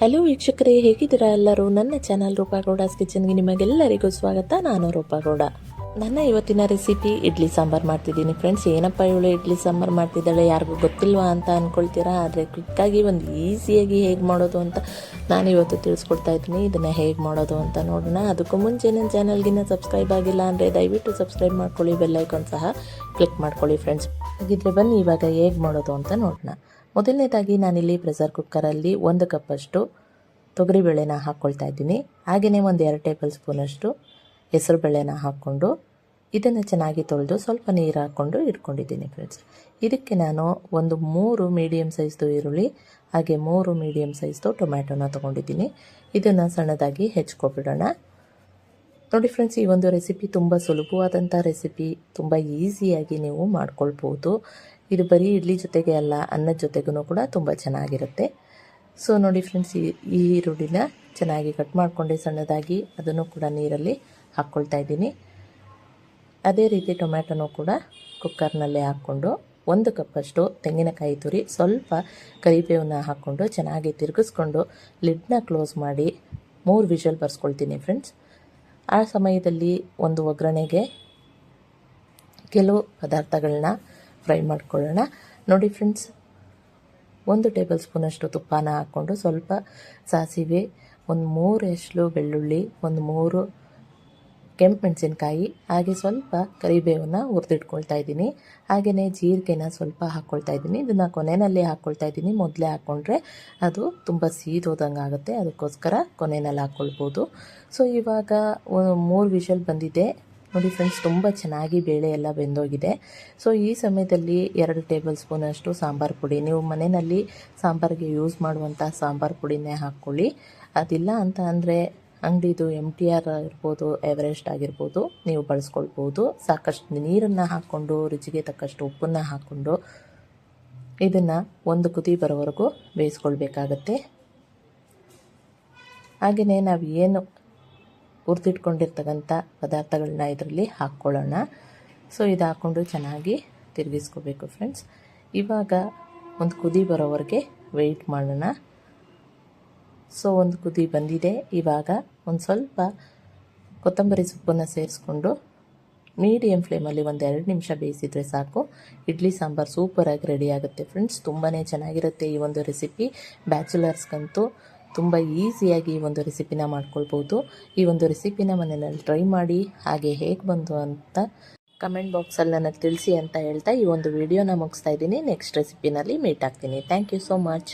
Hello ವೀಕ್ಷಕರೇ ಹೇಗಿದ್ದೀರಾ ಎಲ್ಲರೂ? ನನ್ನ ಚಾನಲ್ ರೂಪಾಗೌಡಾಸ್ ಕಿಚನ್ಗೆ ನಿಮಗೆಲ್ಲರಿಗೂ ಸ್ವಾಗತ. ನಾನು ರೂಪಾಗೌಡ ನನ್ನ ಇವತ್ತಿನ ರೆಸಿಪಿ ಇಡ್ಲಿ ಸಾಂಬಾರು ಮಾಡ್ತಿದ್ದೀನಿ. ಫ್ರೆಂಡ್ಸ್ ಏನಪ್ಪ ಇವಳು ಇಡ್ಲಿ ಸಾಂಬಾರು ಮಾಡ್ತಿದ್ದಾಳೆ? ಯಾರಿಗೂ ಗೊತ್ತಿಲ್ವಾ ಅಂತ ಅಂದ್ಕೊಳ್ತೀರಾ ಆದರೆ ಕ್ವಿಕ್ಕಾಗಿ ಒಂದು ಈಸಿಯಾಗಿ ಹೇಗೆ ಮಾಡೋದು ಅಂತ ನಾನು ಇವತ್ತು ತಿಳಿಸ್ಕೊಡ್ತಾ ಇದ್ದೀನಿ. ಇದನ್ನು ಹೇಗೆ ಮಾಡೋದು ಅಂತ ನೋಡೋಣ. ಅದಕ್ಕೂ ಮುಂಚೆ ನನ್ನ ಚಾನಲ್ಗಿನ್ನ ಸಬ್ಸ್ಕ್ರೈಬ್ ಆಗಿಲ್ಲ ಅಂದರೆ ದಯವಿಟ್ಟು ಸಬ್ಸ್ಕ್ರೈಬ್ ಮಾಡ್ಕೊಳ್ಳಿ ಬೆಲ್ಲೈಕಾನ್ ಸಹ ಕ್ಲಿಕ್ ಮಾಡ್ಕೊಳ್ಳಿ ಫ್ರೆಂಡ್ಸ್ ಹಾಗಿದ್ರೆ ಬನ್ನಿ, ಇವಾಗ ಹೇಗೆ ಮಾಡೋದು ಅಂತ ನೋಡೋಣ. ಮೊದಲನೇದಾಗಿ ನಾನಿಲ್ಲಿ ಪ್ರೆಷರ್ ಕುಕ್ಕರಲ್ಲಿ ಒಂದು ಕಪ್ಪಷ್ಟು ತೊಗರಿಬೇಳೆನ ಹಾಕ್ಕೊಳ್ತಾ ಇದ್ದೀನಿ. ಹಾಗೆಯೇ ಒಂದು ಎರಡು ಟೇಬಲ್ ಸ್ಪೂನಷ್ಟು ಹೆಸರುಬೇಳೆನ ಹಾಕ್ಕೊಂಡು ಇದನ್ನು ಚೆನ್ನಾಗಿ ತೊಳೆದು ಸ್ವಲ್ಪ ನೀರು ಹಾಕ್ಕೊಂಡು ಇಟ್ಕೊಂಡಿದ್ದೀನಿ ಫ್ರೆಂಡ್ಸ್. ಇದಕ್ಕೆ ನಾನು ಒಂದು ಮೂರು ಮೀಡಿಯಮ್ ಸೈಜ್ದು ಈರುಳ್ಳಿ, ಹಾಗೆ ಮೂರು ಮೀಡಿಯಮ್ ಸೈಜ್ದು ಟೊಮ್ಯಾಟೊನ ತೊಗೊಂಡಿದ್ದೀನಿ. ಇದನ್ನು ಸಣ್ಣದಾಗಿ ಹೆಚ್ಕೊಬಿಡೋಣ. ನೋಡಿ ಫ್ರೆಂಡ್ಸ್, ಈ ಒಂದು ರೆಸಿಪಿ ತುಂಬ ಸುಲಭವಾದಂಥ ರೆಸಿಪಿ ತುಂಬ ಈಸಿಯಾಗಿ ನೀವು ಮಾಡ್ಕೊಳ್ಬೋದು ಇದು ಬರೀ ಇಡ್ಲಿ ಜೊತೆಗೆ ಅಲ್ಲ, ಅನ್ನದ ಜೊತೆಗೂ ಕೂಡ ತುಂಬ ಚೆನ್ನಾಗಿರುತ್ತೆ. ಸೊ ನೋಡಿ ಫ್ರೆಂಡ್ಸ್, ಈ ಈರುಳ್ಳಿನ ಚೆನ್ನಾಗಿ ಕಟ್ ಮಾಡಿಕೊಂಡೆ ಸಣ್ಣದಾಗಿ, ಅದನ್ನು ಕೂಡ ನೀರಲ್ಲಿ ಹಾಕ್ಕೊಳ್ತಾ ಇದ್ದೀನಿ. ಅದೇ ರೀತಿ ಟೊಮ್ಯಾಟೊನೂ ಕೂಡ ಕುಕ್ಕರ್ನಲ್ಲೇ ಹಾಕ್ಕೊಂಡು ಒಂದು ಕಪ್ಪಷ್ಟು ತೆಂಗಿನಕಾಯಿ ತುರಿ ಸ್ವಲ್ಪ ಕರಿಬೇವನ್ನ ಹಾಕ್ಕೊಂಡು ಚೆನ್ನಾಗಿ ತಿರುಗಿಸ್ಕೊಂಡು ಲಿಡ್ನ ಕ್ಲೋಸ್ ಮಾಡಿ ಮೂರು ವಿಷಲ್ ಬರ್ಸ್ಕೊಳ್ತೀನಿ ಫ್ರೆಂಡ್ಸ್. ಆ ಸಮಯದಲ್ಲಿ ಒಂದು ಒಗ್ಗರಣೆಗೆ ಕೆಲವು ಪದಾರ್ಥಗಳನ್ನ ಫ್ರೈ ಮಾಡ್ಕೊಳ್ಳೋಣ. ನೋಡಿ ಫ್ರೆಂಡ್ಸ್, ಒಂದು ಟೇಬಲ್ ಸ್ಪೂನಷ್ಟು ತುಪ್ಪನ ಹಾಕ್ಕೊಂಡು ಸ್ವಲ್ಪ ಸಾಸಿವೆ, ಒಂದು ಮೂರು ಎಷ್ಟು ಬೆಳ್ಳುಳ್ಳಿ, ಒಂದು ಮೂರು ಕೆಂಪು ಮೆಣಸಿನ್ಕಾಯಿ, ಹಾಗೆ ಸ್ವಲ್ಪ ಕರಿಬೇವನ್ನ ಹುರಿದಿಟ್ಕೊಳ್ತಾ ಇದ್ದೀನಿ. ಹಾಗೆಯೇ ಜೀರಿಗೆನ ಸ್ವಲ್ಪ ಹಾಕ್ಕೊಳ್ತಾ ಇದ್ದೀನಿ. ಇದನ್ನು ಕೊನೆಯಲ್ಲಿ ಹಾಕ್ಕೊಳ್ತಾ ಇದ್ದೀನಿ. ಮೊದಲೇ ಹಾಕ್ಕೊಂಡ್ರೆ ಅದು ತುಂಬ ಸೀದೋದಂಗೆ ಆಗುತ್ತೆ. ಅದಕ್ಕೋಸ್ಕರ ಕೊನೆಯಲ್ಲಿ ಹಾಕ್ಕೊಳ್ಬೋದು ಸೊ ಇವಾಗ ಮೂರು ವಿಷಲ್ ಬಂದಿದೆ. ನೋಡಿ ಫ್ರೆಂಡ್ಸ್, ತುಂಬ ಚೆನ್ನಾಗಿ ಬೇಳೆ ಎಲ್ಲ ಬೆಂದೋಗಿದೆ. ಸೊ ಈ ಸಮಯದಲ್ಲಿ ಎರಡು ಟೇಬಲ್ ಸ್ಪೂನಷ್ಟು ಸಾಂಬಾರು ಪುಡಿ. ನೀವು ಮನೆಯಲ್ಲಿ ಸಾಂಬಾರಿಗೆ ಯೂಸ್ ಮಾಡುವಂಥ ಸಾಂಬಾರು ಪುಡಿನೇ ಹಾಕ್ಕೊಳ್ಳಿ. ಅದಿಲ್ಲ ಅಂತ ಅಂದರೆ ಅಂಗಡಿದು ಎಂ ಟಿ ಆರ್ ಇರ್ಬೋದು ಎವರೆಸ್ಟ್ ಆಗಿರ್ಬೋದು, ನೀವು ಬಳಸ್ಕೊಳ್ಬೋದು. ಸಾಕಷ್ಟು ನೀರನ್ನು ಹಾಕ್ಕೊಂಡು, ರುಚಿಗೆ ತಕ್ಕಷ್ಟು ಉಪ್ಪನ್ನು ಹಾಕ್ಕೊಂಡು ಇದನ್ನು ಒಂದು ಕುದಿ ಬರೋವರೆಗೂ ಬೇಯಿಸ್ಕೊಳ್ಬೇಕಾಗತ್ತೆ. ಹಾಗೆಯೇ ನಾವು ಏನು ಹುರಿದಿಟ್ಕೊಂಡಿರ್ತಕ್ಕಂಥ ಪದಾರ್ಥಗಳನ್ನ ಇದರಲ್ಲಿ ಹಾಕ್ಕೊಳ್ಳೋಣ. ಸೊ, ಇದು ಹಾಕ್ಕೊಂಡು ಚೆನ್ನಾಗಿ ತಿರುಗಿಸ್ಕೋಬೇಕು ಫ್ರೆಂಡ್ಸ್ ಇವಾಗ ಒಂದು ಕುದಿ ಬರೋವರೆಗೆ ವೆಯ್ಟ್ ಮಾಡೋಣ. ಸೊ, ಒಂದು ಕುದಿ ಬಂದಿದೆ. ಇವಾಗ ಒಂದು ಸ್ವಲ್ಪ ಕೊತ್ತಂಬರಿ ಸೊಪ್ಪನ್ನು ಸೇರಿಸ್ಕೊಂಡು ಮೀಡಿಯಂ ಫ್ಲೇಮಲ್ಲಿ ಒಂದು ಎರಡು ನಿಮಿಷ ಬೇಯಿಸಿದರೆ ಸಾಕು. ಇಡ್ಲಿ ಸಾಂಬಾರು ಸೂಪರಾಗಿ ರೆಡಿ ಆಗುತ್ತೆ ಫ್ರೆಂಡ್ಸ್ ತುಂಬಾ ಚೆನ್ನಾಗಿರುತ್ತೆ ಈ ಒಂದು ರೆಸಿಪಿ ಬ್ಯಾಚುಲರ್ಸ್ಗಂತೂ ತುಂಬ ಈಸಿಯಾಗಿ ಈ ಒಂದು ರೆಸಿಪಿನ ಮಾಡ್ಕೊಳ್ಬೋದು. ಈ ಒಂದು ರೆಸಿಪಿನ ಮನೆಯಲ್ಲಿ ಟ್ರೈ ಮಾಡಿ ಹಾಗೆ ಹೇಗೆ ಬಂತು ಅಂತ ಕಮೆಂಟ್ ಬಾಕ್ಸಲ್ಲಿ ನನಗೆ ತಿಳಿಸಿ ಅಂತ ಹೇಳ್ತಾ ಈ ಒಂದು ವಿಡಿಯೋನ ಮುಗಿಸ್ತಾ ಇದ್ದೀನಿ. ನೆಕ್ಸ್ಟ್ ರೆಸಿಪಿನಲ್ಲಿ ಮೀಟ್ ಆಗ್ತೀನಿ. Thank you so much